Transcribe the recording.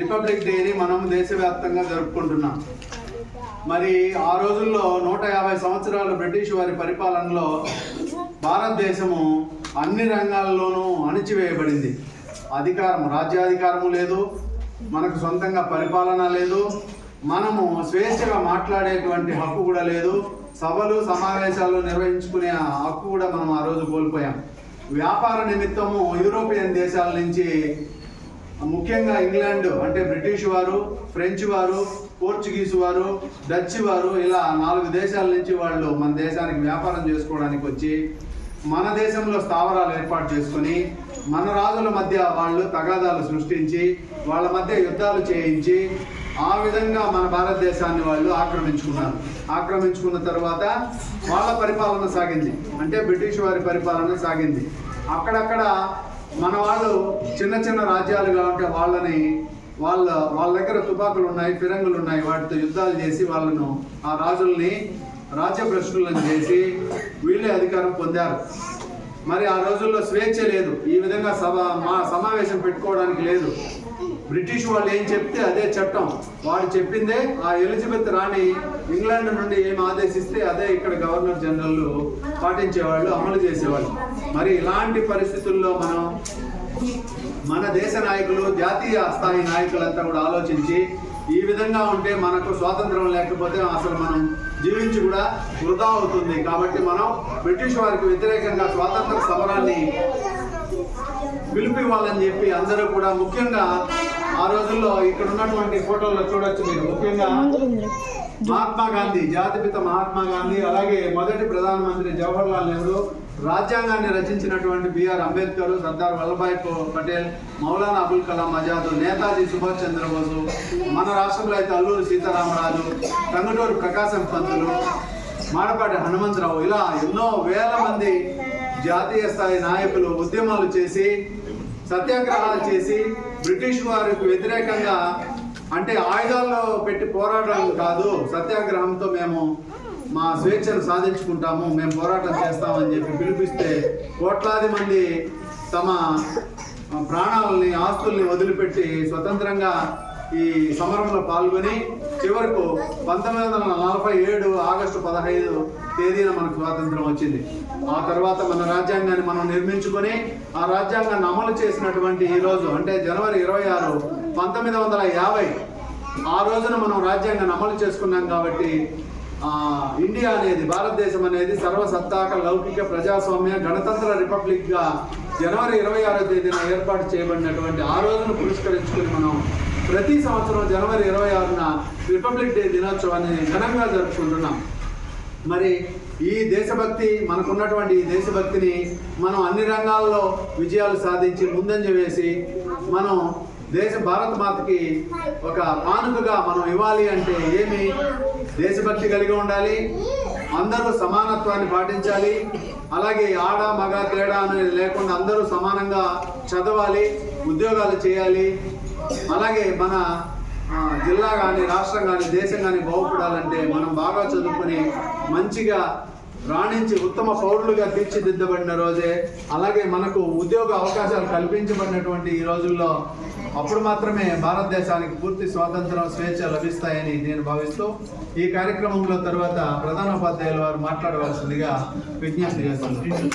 Republic డేని మనం దేశవ్యాప్తంగా జరుపుకుంటున్నాం. మరి ఆ రోజుల్లో నూట యాభై సంవత్సరాలు బ్రిటిష్ వారి పరిపాలనలో భారతదేశము అన్ని రంగాల్లోనూ అణిచివేయబడింది. అధికారం రాజ్యాధికారము లేదు మనకు సొంతంగా పరిపాలన లేదు మనము స్వేచ్ఛగా మాట్లాడేటువంటి హక్కు కూడా లేదు సభలు సమావేశాలు నిర్వహించుకునే ఆ హక్కు కూడా మనం ఆ రోజు కోల్పోయాం. వ్యాపార నిమిత్తము యూరోపియన్ దేశాల నుంచి ముఖ్యంగా ఇంగ్లాండ్ అంటే బ్రిటిష్ వారు ఫ్రెంచ్ వారు పోర్చుగీస్ వారు డచ్ వారు ఇలా నాలుగు దేశాల నుంచి వాళ్ళు మన దేశానికి వ్యాపారం చేసుకోవడానికి వచ్చి మన దేశంలో స్థావరాలు ఏర్పాటు చేసుకొని మన రాజుల మధ్య వాళ్ళు తగాదాలు సృష్టించి వాళ్ళ మధ్య యుద్ధాలు చేయించి ఆ విధంగా మన భారతదేశాన్ని వాళ్ళు ఆక్రమించుకున్నారు. ఆక్రమించుకున్న తర్వాత వాళ్ళ పరిపాలన సాగింది. అంటే బ్రిటిష్ వారి పరిపాలన సాగింది. అక్కడక్కడ మన వాళ్ళు చిన్న చిన్న రాజ్యాలుగా ఉంటే వాళ్ళని వాళ్ళ వాళ్ళ దగ్గర తుపాకులు ఉన్నాయి ఫిరంగులు ఉన్నాయి. వాటితో యుద్ధాలు చేసి వాళ్ళను ఆ రాజుల్ని రాజ్య భ్రష్టులను చేసి వీళ్ళే అధికారం పొందారు. మరి ఆ రోజుల్లో స్వేచ్ఛ లేదు. ఈ విధంగా సభ మా సమావేశం పెట్టుకోవడానికి లేదు. బ్రిటిష్ వాళ్ళు ఏం చెప్తే అదే చట్టం. వాడు చెప్పిందే ఆ ఎలిజబెత్ రాణి ఇంగ్లాండ్ నుండి ఏం ఆదేశిస్తే అదే ఇక్కడ గవర్నర్ జనరల్ పాటించేవాళ్ళు అమలు చేసేవాళ్ళు. మరి ఇలాంటి పరిస్థితుల్లో మనం మన దేశ నాయకులు జాతీయ స్థాయి నాయకులంతా కూడా ఆలోచించి ఈ విధంగా ఉంటే మనకు స్వాతంత్రం లేకపోతే అసలు మనం జీవించి కూడా వృధా అవుతుంది. కాబట్టి మనం బ్రిటిష్ వారికి వ్యతిరేకంగా స్వాతంత్ర సమరాన్ని పిలిపివ్వాలని చెప్పి అందరూ కూడా ముఖ్యంగా ఆ రోజుల్లో ఇక్కడ ఉన్నటువంటి ఫోటోల్లో చూడొచ్చు మీరు. ముఖ్యంగా మహాత్మా గాంధీ జాతిపిత మహాత్మా గాంధీ అలాగే మొదటి ప్రధానమంత్రి జవహర్లాల్ నెహ్రూ రాజ్యాంగాన్ని రచించినటువంటి బిఆర్ అంబేద్కర్ సర్దార్ వల్లభాయ్ పటేల్ మౌలానా అబుల్ కలాం ఆజాద్ నేతాజీ సుభాష్ చంద్రబోసు మన రాష్ట్రంలో అయితే అల్లూరు సీతారామరాజు టంగుటూరు ప్రకాశం పంతులు మాడపాటి హనుమంతరావు ఇలా ఎన్నో వేల మంది జాతీయ స్థాయి నాయకులు ఉద్యమాలు చేసి సత్యాగ్రహాలు చేసి బ్రిటిష్ వారికి వ్యతిరేకంగా అంటే ఆయుధాల్లో పెట్టి పోరాటం కాదు సత్యాగ్రహంతో మేము మా స్వేచ్ఛను సాధించుకుంటాము మేము పోరాటం చేస్తామని చెప్పి పిలిపిస్తే కోట్లాది మంది తమ ప్రాణాలని ఆస్తుల్ని వదిలిపెట్టి స్వతంత్రంగా ఈ సమరంలో పాల్గొని చివరకు పంతొమ్మిది వందల నలభై ఏడు ఆగస్టు పదహైదు తేదీన మనకు స్వాతంత్రం వచ్చింది. ఆ తర్వాత మన రాజ్యాంగాన్ని మనం నిర్మించుకొని ఆ రాజ్యాంగాన్ని అమలు చేసినటువంటి ఈ రోజు అంటే జనవరి ఇరవై ఆరు పంతొమ్మిది వందల యాభై ఆ రోజున మనం రాజ్యాంగాన్ని అమలు చేసుకున్నాం కాబట్టి ఇండియా అనేది భారతదేశం అనేది సర్వసత్తాక లౌకిక ప్రజాస్వామ్య గణతంత్ర రిపబ్లిక్గా జనవరి ఇరవై ఆరో తేదీన ఏర్పాటు చేయబడినటువంటి ఆ రోజును పురస్కరించుకుని మనం ప్రతి సంవత్సరం జనవరి ఇరవై ఆరున రిపబ్లిక్ డే దినోత్సవాన్ని ఘనంగా జరుపుకుంటున్నాం. మరి ఈ దేశభక్తి మనకున్నటువంటి ఈ దేశభక్తిని మనం అన్ని రంగాల్లో విజయాలు సాధించి ముందంజ వేసి మనం దేశ భారత మాతకి ఒక కానుకగా మనం ఇవ్వాలి అంటే ఏమి? దేశభక్తి కలిగి ఉండాలి అందరూ సమానత్వాన్ని పాటించాలి అలాగే ఆడ మగ తేడా అనేది లేకుండా అందరూ సమానంగా చదవాలి ఉద్యోగాలు చేయాలి అలాగే మన జిల్లా కానీ రాష్ట్రం కానీ దేశం కానీ బాగుపడాలంటే మనం బాగా చదువుకొని మంచిగా రాణించి ఉత్తమ పౌరులుగా తీర్చిదిద్దబడిన రోజే అలాగే మనకు ఉద్యోగ అవకాశాలు కల్పించబడినటువంటి ఈ రోజుల్లో అప్పుడు మాత్రమే భారతదేశానికి పూర్తి స్వాతంత్రం స్వేచ్ఛ లభిస్తాయని నేను భావిస్తూ ఈ కార్యక్రమంలో తర్వాత ప్రధానోపాధ్యాయుల వారు మాట్లాడవలసిందిగా విజ్ఞప్తి చేస్తున్నాను.